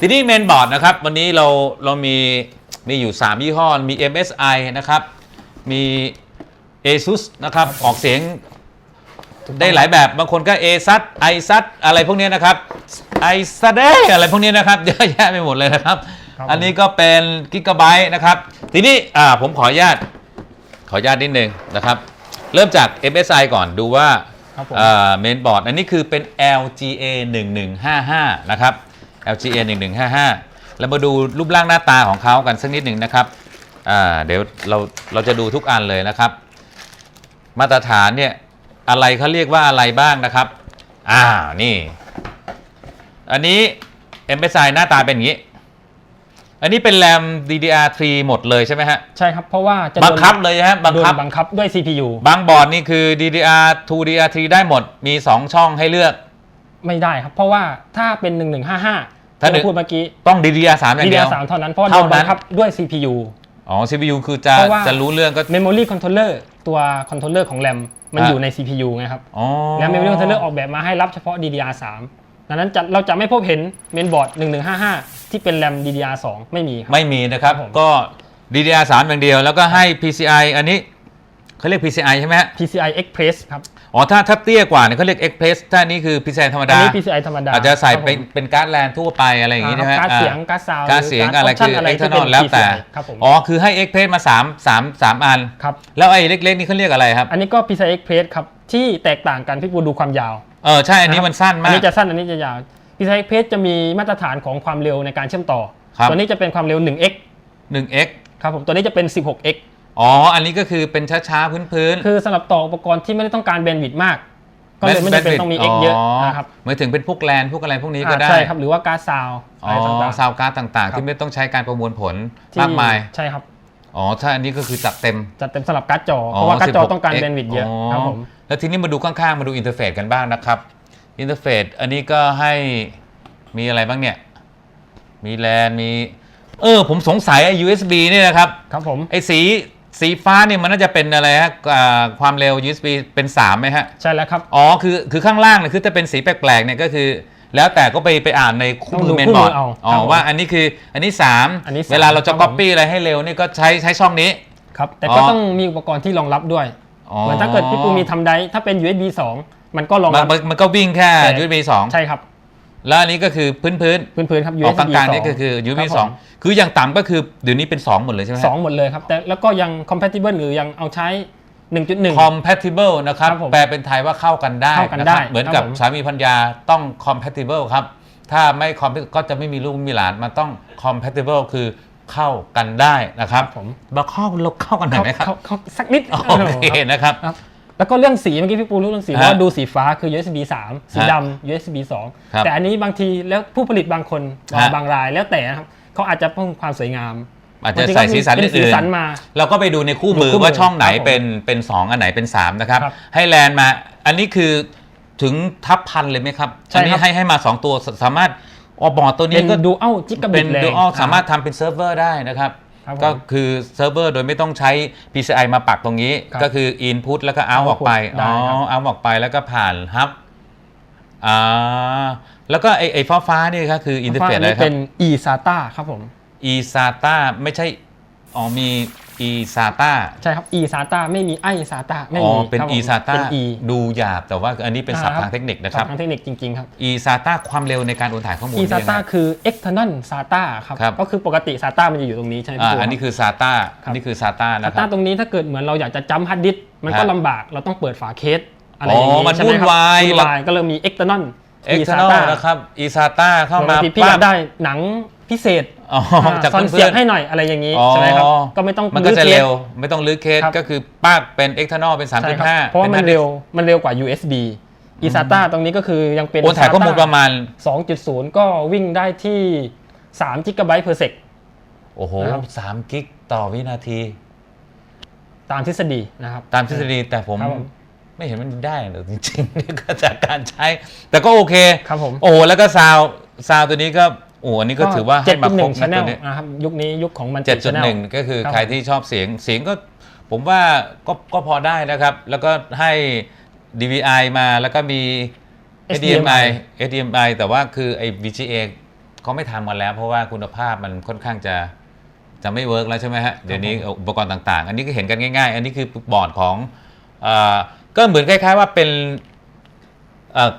ทีนี้เมนบอร์ดนะครับ วันนี้เราเรามีมีอยู่ 3 ยี่ห้อ มี MSI นะครับ มี ASUS นะครับ ออกเสียงได้หลายแบบ บางคนก็ a s u s i s u s อะไรพวกนี้นะครับ i s u s อะไรพวกนี้นะครับ เยอะแยะไปหมดเลยนะครับ ครับผม อันนี้ก็เป็นกิกะไบต์นะครับ ทีนี้อ่าผมขออนุญาต ขออนุญาตนิดนึงนะครับ เริ่มจาก MSI ก่อนดูว่า ครับผม เมนบอร์ดอันนี้คือเป็น LGA 1155 นะครับ LGA 1155แล้วมาดูรูปร่างหน้าตาของเขากันสักนิดหนึ่งนะครับอ่าเดี๋ยวเราเราจะดูทุกอันเลยนะครับ มาตรฐานเนี่ยอะไรเขาเรียกว่าอะไรบ้างนะครับอ่านี่ อันนี้ MSI หน้าตาเป็นอย่างนี้ อันนี้เป็นแรม DDR3 หมดเลยใช่ไหมฮะ ใช่ครับ เพราะว่าจะโดนบังคับเลยฮะบังโดนคับบังคับด้วย CPU บางบอร์ดนี่คือ DDR2 DDR3 ได้หมดมี 2 ช่องให้เลือก ไม่ได้ครับ เพราะว่าถ้าเป็น 1155 ถ้าที่เราพูดเมื่อกี้ ต้อง DDR3 อย่างเดียว DDR3 เท่านั้นเพราะว่าโดเท่านนั้นบังคับด้วย CPU อ๋อ CPU คือจะเพราะว่า จะรู้เรื่องก็ Memory Controller ตัว Controller ของ RAM มันอะ อยู่ใน CPU ไงครับอ๋อแล้ว Memory Controller ออกแบบมาให้รับเฉพาะ DDR3 ดังนั้นจะเราจะไม่พบเห็นเมนบอร์ด1155 ที่เป็น RAM DDR2 ไม่มีครับ ไม่มีนะครับ ครับผม ก็ DDR3 อย่างเดียว แล้วก็ให้ PCI อันนี้เขาเรียก PCI ใช่ไหมฮะ PCI Express ครับ อ๋อถ้าถ้าเตี้ยกว่าเนี่ยเขาเรียก Express ถ้านี่คือ PCI ธรรมอันดานี้ PCI ธรรมดาอาจจะใส่ครับผมเป็นเป็นการ์ดแลนทั่วไปอะไรอย่างงี้อ่าใช่ไหมครับการ์ดอ่าเสียงการ์ดซาวด์การ์ดเสียงหรืออะไรการ์ดคือ option อะไรที่ external เป็นแล้วแต่ PCI ครับผมอ๋อคือให้ Express มา3 3 3อันครับแล้วไอ้เล็กๆนี่เขาเรียกอะไรครับอันนี้ก็ PCI Express ครับที่แตกต่างกันพี่ปูดูความยาวเออใช่อันนี้มันสั้นอันมากนี้จะสั้นอันนี้จะยาว PCI Express จะมีมาตรฐานของความเร็วในการเชื่อมต่อครับตัวนี้จะเป็นความเร็ว 1x 1x ครับผมตัวนี้จะเป็น 16x อ๋อ อันนี้ก็คือเป็นช้าๆพื้นๆคือสำหรับต่ออุปกรณ์ที่ไม่ได้ต้องการแบนด์วิดต์มากก็เลยไม่จำเป็นต้องมี x เยอะนะครับหมายถึงเป็นพวกแลนพวกอะไรพวกนี้ก็อ่าได้ใช่ครับหรือว่าการ์ดซาวด์อ๋อะไรต่าองซาวการ์ดต่างคๆรับที่ไม่ต้องใช้การประมวลผลๆที่มากมาย ใช่ครับ อ๋อ ถ้าอันนี้ก็คือจัดเต็มจะเต็มสำหรับการ์ดจอเพราะว่าการ์ดจอต้องการ 16x แบนด์วิดต์เยอะครับผม แล้วทีนี้มาดูข้างๆ มาดูอินเทอร์เฟซกันบ้างนะครับ อินเทอร์เฟซอันนี้ก็ให้มีอะไรบ้างเนี่ย มีแลนมี เออ ผมสงสัยไอ้ USB เนี่ยนะครับ ครับผม ไอ้สี สีฟ้าเนี่ยมันน่าจะเป็นอะไรฮะอ่าความเร็ว USB เป็น3ไหมฮะ ใช่แล้วครับ อ๋อ คือ คือข้างล่างเนี่ยคือถ้าเป็นสีแปลกๆ เนี่ยก็คือ แล้วแต่ก็ไปไปอ่านในคู่ต้องมืดูอเมนคู่บมือร์ดอเอาอ๋อ ครับผมว่าอันนี้คือ อันนี้3อันนี้สามเวลาเราจะ ครับผม copy อะไรให้เร็วนี่ก็ใช้ใช้ช่องนี้ ครับ แต่ก็อ๋อ ต้องมีอุปกรณ์ที่รองรับด้วยอ๋อเหมือนถ้าเกิดพี่ปูมีทำไดร์ถ้าเป็น USB 2 มันก็รองมันรับ มันมันก็วิ่งแค่ ใช่ USB 2 ใช่ครับ แล้วอันนี้ก็คือพื้นพื้นพื้นๆครับๆออก USB กลางๆ2นี่ก็คือ USB ครับผม2คืออย่างต่ำก็คือเดี๋ยวนี้เป็น2หมดเลยใช่ไหมฮะสองหมดเลยครับ แต่แล้วก็ยัง compatible หรือยังเอาใช้ 1.1 compatible นะครับครับผมแปลเป็นไทยว่าเข้ากันได้เข้ากันนะได้ครับเหมือนกับครับผม สามีพัญญาต้อง compatible ครับ ถ้าไม่ compatible ก็จะไม่มีลูกไม่มีหลานมันต้อง compatible คือเข้ากันได้นะครับผมเราเข้าเราเข้ากันหน่อยไหมครับ เขาเขาสักนิดโอเคนะครับ ครับ แล้วก็เรื่องสีเมื่อกี้พี่ปูรู้เรื่องสีฮะว่าดูสีฟ้าคือ USB 3 สีฮะดำ USB ครับ2 แต่อันนี้บางทีแล้วผู้ผลิตบางคนฮะ บางรายแล้วแต่นะครับเขาอาจจะเพิ่มความสวยงามอาจจะใส่สีสันเป็นสีอื่นสันมา ๆเราก็ไปดูในคู่มือดูคู่มือว่าช่องไหนครับผมเป็นเป็น2อันไหนเป็น3นะครับ ครับให้แลนมา อันนี้คือถึงทับพันเลยไหมครับใช่อันนี้ครับ ให้ให้มา2ตัวสามารถออบอร์ดตัวเป็นี้นก็ดูอัลจิกะบิเป็ตนแรงดูอัลสามารถทำเป็นเซิร์ฟเวอร์ได้นะครับ ครับผมก็คือเซิร์ฟเวอร์โดยไม่ต้องใช้ PCI มาปักตรงนี้ ครับก็คือ Input แล้วก็ Out ออกไป ได้อ๋อ ครับ Out ออกไปแล้วก็ผ่านฮับอ่าแล้วก็ไอไอฟ้าฟ้าๆนี่ครับคืออินเทอร์เฟซอันอะไรนี้ครัเป็บ น eSATA ครับผม eSATA ไม่ใช่ อ๋อมี eSATA ใช่ครับ eSATA ไม่มี iSATA ไม่อ๋อมีเป็น ครับผม eSATA เป็น e ดูหยาบแต่ว่าอันนี้เป็นศัพท์อ่าครับทางเทคนิคนะครับ ทางเทคนิคจริงๆครับ eSATA ความเร็วในการโอนถ่ายข้อมูล eSATA เนี่ยนะคือ external SATA ครับ ครับ ก็คือปกติ SATA มันจะอยู่ตรงนี้ใช่ไหมอ่าพี่ปูอันนี้คือ SATA ครับอันนี้คือ SATA นะค SATA รับตรงนี้ถ้าเกิดเหมือนเราอยากจะจัมฮาร์ดดิสก์มันก็ฮะลำบากเราต้องเปิดฝาเคสอะไรอย่างอ๋นี้อมันใช่ไหมครับวุ่นวาย วุ่นวายก็เลยมี external external eSATA นะครับ eSATA เข้าบามางทีพี่อยากได้หนังพิเศษ อ๋ออ่าจากซ่อนเพื่เสียอบนให้หน่อยอะไรอย่างนี้อ๋อใช่ไหมครับก็ไม่ต้องมันก็จะลื้อคสเร็วไม่ต้องลื้อเคสครับก็คือปากเป็น external เป็นใช่ครับ3.5 เพราะว่ามันป็เร็วมันเร็วกว่า USB eSATA ตรงนี้ก็คือยังเป็นโอนถ่ายข้อมูล SATA ประมาณ 2.0 ก็วิ่งได้ที่3 g b per sec โอ้โหนะครับสามกิกต่อวินาที ตามทฤษฎีนะครับ ตามทฤษฎีแต่ผมครับผมไม่เห็นมันได้เลยจริงๆก็จากการใช้ แต่ก็โอเคครับผมโอ้โหแล้วก็ซาวซาวตัวนี้ก็ โอ้โหอันนี้ก็ถือว่าให้มาครบ7.1นะ channel ตัวนี้นะครับยุคนี้ยุคของมัน7 channel 7.1ก็คือครับใครที่ชอบเสียงเสียงก็ผมว่าก็ก็พอได้นะครับ แล้วก็ให้ DVI มาแล้วก็มี HDMI HDMI แต่ว่าคือไอ้ VGA เขาไม่ทำกันแล้ว เพราะว่าคุณภาพมันค่อนข้างจะจะไม่เวิร์กแล้วใช่ไหมฮะเดี๋ยวนี้อุปกรณ์ต่าง ๆ อันนี้ก็เห็นกันง่ายๆ อันนี้คือบอร์ดของเอ่อก็เหมือนคล้าย ๆ ว่าเป็นเอ่อ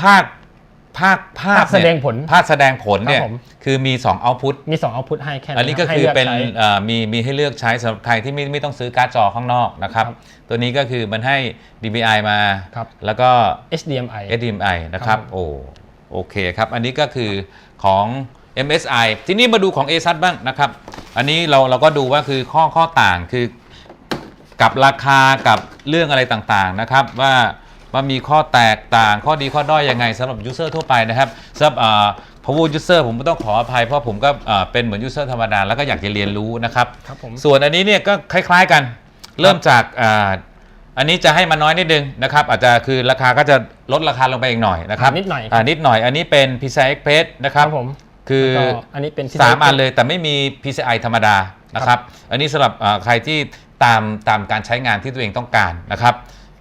ภาค ภาคภาภาคคแสดงผลภาคแสดงผลเนี่ยครับผม คือมี2 output มี2 output ให้แค่อันนี้ก็ให้คือลืเป็นใช้ เอ่อมีมีให้เลือกใช้สำหรับใครที่ไม่ไม่ต้องซื้อการ์ดจอข้างนอกนะครับ ครับตัวนี้ก็คือมันให้ DPI มา ครับ แล้วก็ HDMI HDMI นะครับ ครับผม โอ้โอเคครับ อันนี้ก็คือของ MSI ทีนี้มาดูของ ASUS บ้างนะครับ อันนี้เราเราก็ดูว่าคือข้อข้อต่างคือกับราคากับเรื่องอะไรต่างๆนะครับ ว่า ว่ามีข้อแตกต่างข้อดีข้อด้อยยังไงสำหรับ user ทั่วไปนะครับสำหรับอ่า power user ผมก็ต้องขออภัย เพราะผมก็อ่าเป็นเหมือน user ธรรมดาแล้วก็อยากจะเรียนรู้นะครับครับผมส่วนอันนี้เนี่ยก็คล้ายๆกันเริ่มจากอาอันนี้จะให้มาน้อยนิดนึงนะครับอาจจะคือราคาก็จะลดราคาลงไปอีกหน่อยนะครับนิดหน่อยานิดหน่อยอันนี้เป็น PCI Express นะคครัรับบผมคือแล้วก็อันนี้เป็นสามอันเลยแต่ไม่มี PCI ธรรมดานะครับอันนี้สำหรับอ่าใครที่ตามตามการใช้งานที่ตัวเองต้องการนะครับ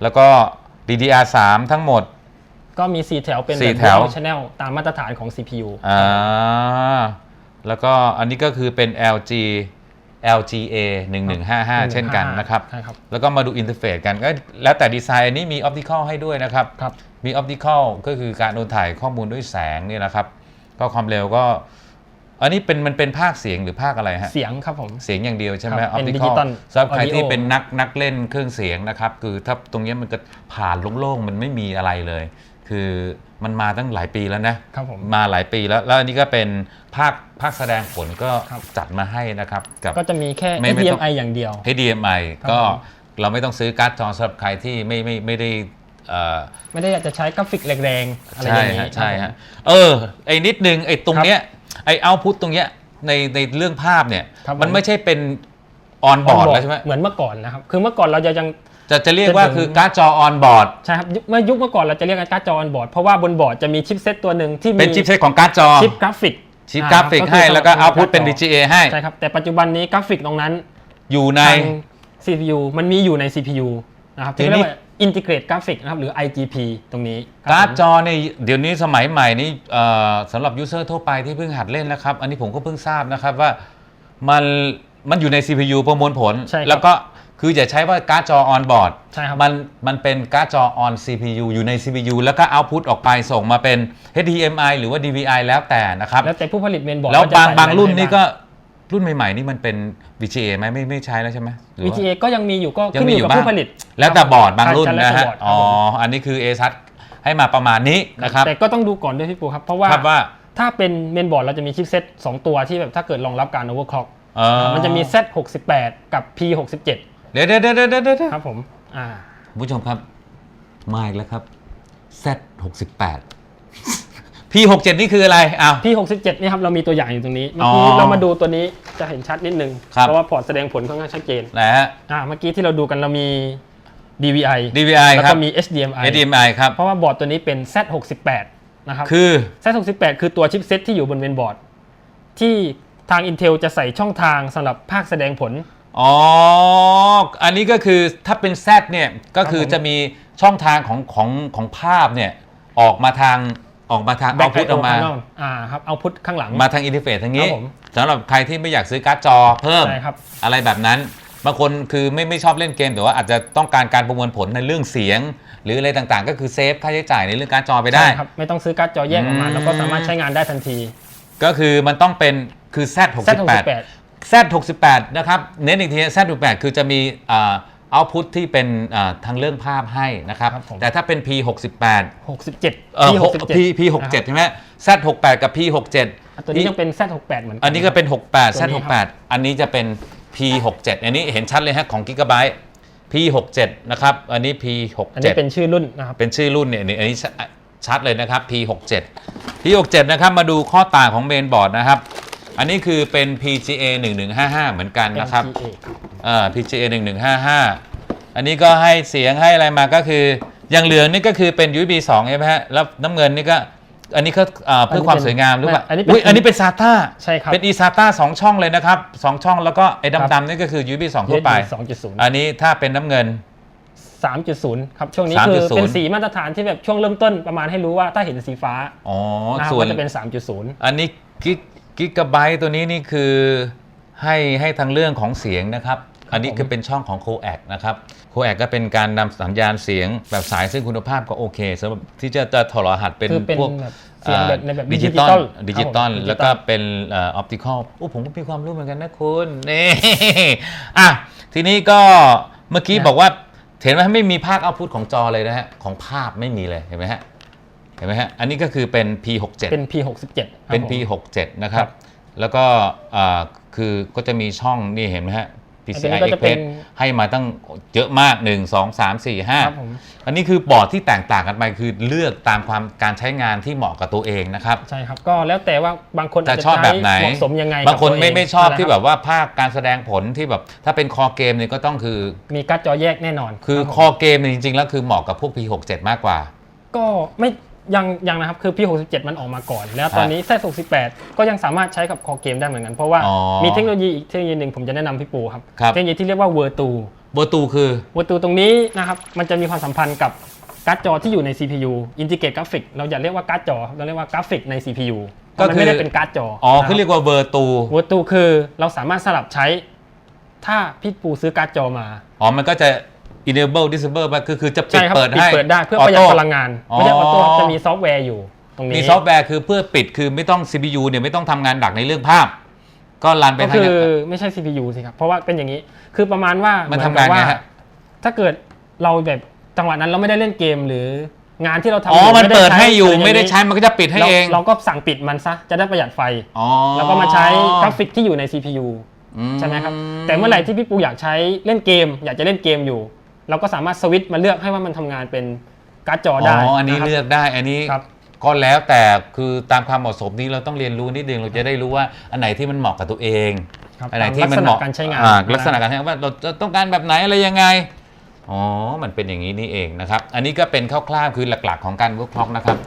แล้วก็ DDR3 ทั้งหมด ก็มี 4 แถวเป็นสี่แบบแถว ชแนลตามมาตรฐานของ CPU อ่าแล้วก็อันนี้ก็คือเป็น LG LGA 1155 เช่นกันนะครับ ใช่ครับ แล้วก็มาดูอินเทอร์เฟซกันก็แล้วแต่ดีไซน์อันนี้มีออปติคอลให้ด้วยนะครับ ครับ มีออปติคอลก็คือการโอนถ่ายข้อมูลด้วยแสงเนี่ยนะครับ ก็ความเร็วก็ อันนี้เป็นมันเป็นภาคเสียงหรือภาคอะไรฮะ เสียงครับผม เสียงอย่างเดียวใช่ไหมคอรัอบปเป็นติคอล digital สำหรับใคร audio ที่เป็นนักนักเล่นเครื่องเสียงนะครับ คือถ้าตรงเนี้ยมันก็ผ่านโล่งๆมันไม่มีอะไรเลย คือมันมาตั้งหลายปีแล้วนะครับผม มาหลายปีแล้ว แล้วอันนี้ก็เป็นภาคภาคแสดงผลก็ครับ จัดมาให้นะครับกับ ก็จะมีแค่ ไม่ไม่ต้อง HDMI อย่างเดียว HDMI ครับก็ผม เราไม่ต้องซื้อการ์ดจอสำหรับใครที่ไม่ไม่ไม่ได้เอ่อ ไม่ได้อยากจะใช้กราฟิกแรงๆอะไรอใช่ย่างนี้ฮะใช่ครัฮะบเออไอ้นิดนึงไอ้ตรงเนี้ย ไอ้เอาพุตตรงเนี้ยในในเรื่องภาพเนี่ย ครับผม มันไม่ใช่เป็นออนผมบอร์ดแล้วใช่ไหมเหมือนเมื่อก่อนนะครับ คือเมื่อก่อนเราจะยัง จะจะเรียกว่าจะถึงคือการ์ดจอออนบอร์ดใช่ครับยุคเมื่อยุคเมื่อก่อนเราจะเรียกกันการ์ดจอออนบอร์ดเพราะว่าบนบอร์ดจะมีชิปเซตตัวหนึ่งที่มีเป็นชิปเซตของการ์ดจอชิปกราฟิกชิปกราฟิกอ่ให้แล้วก็สำหเอารับพุตเป็นการ์ดจอ VGA ให้ใช่ครับแต่ปัจจุบันนี้กราฟิกตรงนั้นอยู่ใน ทาง CPU มันมีอยู่ใน CPU นะครับทีที่นี้เรียกว่า Integrate Graphic นะครับหรือ IGP ตรงนี้คบการ์ดผม จอเนี่ยเดี๋ยวนี้สมัยใหม่นี่เอ่อสำหรับยูเซอร์ทั่วไปที่เพิ่งหัดเล่นนะครับ อันนี้ผมก็เพิ่งทราบนะครับว่ามันมันอยู่ใน CPU ประมวลผล ใช่ครับแล้วก็คืออย่าใช้ว่าการ์ดจอออนบอร์ดใช่ครับ มันมันเป็นการ์ดจอ on CPU อยู่ใน CPU แล้วก็เอาพุตออกไปส่งมาเป็น HDMI หรือว่า DVI แล้วแต่นะครับ แล้วแต่ผู้ผลิตเมนบอร์ดแล้วจะบางใส่บางรุ่นอะไรนี่ให้ก็ รุ่นใหม่ๆนี่มันเป็น VGA ไหมไม่ไม่ใช้แล้วใช่ไหม VGA ก็ยังมีอยู่ก็ยังมีอยู่บ้าง ผู้ผลิตแล้วแต่บอร์ดบางรุ่นนะฮะ อ๋อ อันนี้คือ ASUS ให้มาประมาณนี้นะครับแต่ก็ต้องดูก่อนด้วยพี่ปูครับเพราะว่าว่าถ้าเป็นเมนบอร์ดเราจะมีชิปเซต2ตัวที่แบบถ้าเกิดรองรับการโอเวอร์คล็อกมันจะมีเซต68 กับ P67 เดี๋ยวเดี๋ยวเดี๋ยวเดี๋ยวเดี๋เดี๋ครับผมอ่าผู้ชมครับ มาอีกแล้วครับเซ Z 6 8 P67 นี่คืออะไรอ้าว P67 เนี่ครับเรามีตัวอย่างอยู่ตรงนี้เมื่อกี้เรามาดูตัวนี้จะเห็นชัดนิดนึงเพราะว่าพอร์ตแสดงผลค่อนข้างชัดเจนนะฮะ อ่าเมื่อกี้ที่เราดูกันเรามี DVI DVI แล้วก็มี HDMI HDMI ครับ เพราะว่าบอร์ดตัวนี้เป็น Z68 นะครับ คือ Z68 คือตัวชิปเซตที่อยู่บนเวนบอร์ด ที่ทาง Intel จะใส่ช่องทางสำหรับภาคแสดงผล อ๋อ อันนี้ก็คือถ้าเป็น Z เนี่ย ก็คือจะมีช่องทางของของของภาพเนี่ย ออกมาทาง ออกมาทางเอาพุทออกมาข้งนอ่าครับเอาพุทข้างหลังมาทางอินเทอร์เฟซทางนี้ครับผมสำหรับใครที่ไม่อยากซื้อการ์ดจอเพิ่มใช่ครับอะไรแบบนั้นบางคนคือไม่ไม่ชอบเล่นเกมแต่ว่าอาจจะต้องการการประมวลผลในเรื่องเสียง หรืออะไรต่างๆ ก็คือเซฟค่าใช้จ่ายในเรื่องการ์ดจอไปได้ใช่ครับไม่ต้องซื้อการ์ดจอแยกออกมาอืมแล้วก็สามารถใช้งานได้ทันที ก็คือมันต้องเป็นคือ Z 68 Z68 Z 68 นะครับเน้นอีกที Z 68 คือจะมี เอาพุทที่เป็นอ่าทางเรื่องภาพให้นะครับครับผมแต่ถ้าเป็น P 68 67เอ่อ P67 P P 67 ใช่ไหม Z 68 กับ P 67 ตัวนี้ยังเป็น Z68 เหมือนกัอันนี้ก็เป็น 68ตัว Z นี้ครับ68 อันนี้จะเป็น P 67 อันนี้เห็นชัดเลยฮะของ Gigabyte P 67 นะครับ อันนี้ P อันนี้เป็น67ชื่อรุ่นนะครับ เป็นชื่อรุ่นเนี่ยอันนี้ชัดชัดเลยนะครับ P 67 P 67 นะครับ มาดูข้อต่างของเมนบอร์ดนะครับ อันนี้คือเป็น PGA 1155 เหมือนกันนะครับ NGA ครับอ่า PGA 1155 อันนี้ก็ให้เสียงให้อะไรมาก็คืออย่างเหลืองนี่ก็คือเป็น USB 2ใช่ไหมฮะ แล้วน้ำเงินนี่ก็ อันนี้ก็อ่าเพื่อความสวยงามหรือเปล่าอันนี้เป็นอุ๊ยอันนี้เป็น SATA ใช่ครับ เป็น eSATA 2ช่องเลยนะครับ2ช่องแล้วก็ไอ้ดำๆนี่ก็คือ USB 2 ทั่วไป2.0อันนี้ถ้าเป็นน้ำเงิน3.0ครับ ช่วงนี้คือ3.0 เป็นสีมาตรฐานที่แบบช่วงเริ่มต้นประมาณให้รู้ว่าถ้าเห็นสีฟ้าอ๋อ นะครับส่วน ก็จะเป็น3.0อันนี้กิก กิกะไบต์ตัวนี้นี่คือให้ให้ทางเรื่องของเสียงนะครับ อันนี้ผมคือเป็นช่องของโคแอกนะครับโคแอกก็เป็นการนำสัญญาณเสียงแบบสายซึ่งคุณภาพก็โอเคสำหรับที่จะจะถอดรหัสเป็นคือเป็นพวกแบบเสียงแบบในแบบดิจิตอล digital ดิจิตอลครับผม แล้วก็เป็นออปติคอลโอ้ผมก็มีความรู้เหมือนกันนะคุณนี่ อะทีนี้ก็เมื่อกี้นะบอกว่าเห็นไหมไม่มีภาคเอาพุทของจอเลยนะฮะของภาพไม่มีเลยเห็นไหมฮะเห็นไหมฮะ อันนี้ก็คือเป็น P67 เป็น P67 เป็นครับผม P67 นะครัครับบแล้วก็อ่าคือก็จะมีช่องนี่เห็นไหมฮะอัน PCI นี้ก็จะเป็น Express ให้มาตั้งเยอะมาก 1 2 3 4ครับผม5อันนี้คือบอร์ดที่แตกต่างกันไปคือเลือกตามความการใช้งานที่เหมาะกับตัวเองนะครับ ใช่ครับ ก็แล้วแต่ว่าบางคนจะอาจจะชอบแบบไหนใช้เหมาะสมยังไง บางคนกับตัวไม่เไม่ชอบนะที่คแบรับว่าภาคการแสดงผลที่แบบ ถ้าเป็นคอเกมเนี่ยก็ต้องคือ มีการ์ดจอแยกแน่นอน คือรับผมคอเกมเนี่ยจริงๆ แล้วคือเหมาะกับพวก P67 มากกว่า ก็ไม่ ยังยังนะครับคือ P67 มันออกมาก่อน แล้วตอนนี้ Z68 ก็ยังสามารถใช้กับคอเกมได้เหมือนกัน เพราะว่าอ๋อมีเทคโนโลยีอีกเทคโนโลยีหนึ่งผมจะแนะนำพี่ปูครับ ครับ เทคโนโลยีที่เรียกว่า Virtu โบตูคือ Virtu ตรงนี้นะครับมันจะมีความสัมพันธ์กับการ์ดจอที่อยู่ใน CPU Integrate Graphic เราอย่าเรียกว่าการ์ดจอเราเรียกว่ากราฟิกใน CPU ก็มันคือ ไม่ได้เป็นการ์ดจออ๋อนะคเขาบเรียกว่าเวอร์ตู Virtu คือเราสามารถสลับใช้ ถ้าพี่ปูซื้อการ์ดจอมา อ๋อมันก็จะ enable disable ไปคือคือจะปิดใช่ครับเปิดปิดให้เปิดได้เพื่อประหยัดโต้พลังงานไม่ใช่ออโต้ครับจะมีซอฟต์แวร์อยู่ ตรงนี้มีซอฟต์แวร์คือเพื่อปิดคือไม่ต้อง CPU เนี่ยไม่ต้องทำงานดักในเรื่องภาพ ก็รันไปก็ทางคือ ไม่ใช่ CPU สิครับ เพราะว่าเป็นอย่างนี้ คือประมาณว่ามันเหทำงานกับไงว่าฮะถ้าเกิดเราแบบจังหวะนั้นเราไม่ได้เล่นเกมหรืองานที่เราทำอ๋อมันไเปิดให้อยู่ะรางนี้ไม่ได้ใช้มันก็จะปิดให้เราเองเราก็สั่งปิดมันซะจะได้ประหยัดไฟอ๋อแล้วก็มาใช้กราฟิกที่อยู่ใน CPU อืใช่ไหมครับแต่เมื่อไหร่ที่พี่ปูอยากใช้เล่นเกม อยากจะเล่นเกมอยู่ เราก็สามารถสวิตช์มาเลือกให้ว่ามันทำงานเป็นการ์ดจออ๋ได้ออันนี้ะครับเลือกได้อันนี้ครับก็แล้วแต่คือตามความเหมาะสมนี้เราต้องเรียนรู้นิดนึงเราจะได้รู้ว่าอันไหนที่มันเหมาะกับตัวเองครับอันไหนตามที่มันลักษเหณะมาะการใช้งานอ่นะลักษณะการใช้งานว่าเราจะต้องการแบบไหนอะไรยังไงอ๋อมันเป็นอย่างนี้นี่เองนะครับอันนี้ก็เป็นคร่าวๆคือหลัก ๆ ของการ work clock นะครับ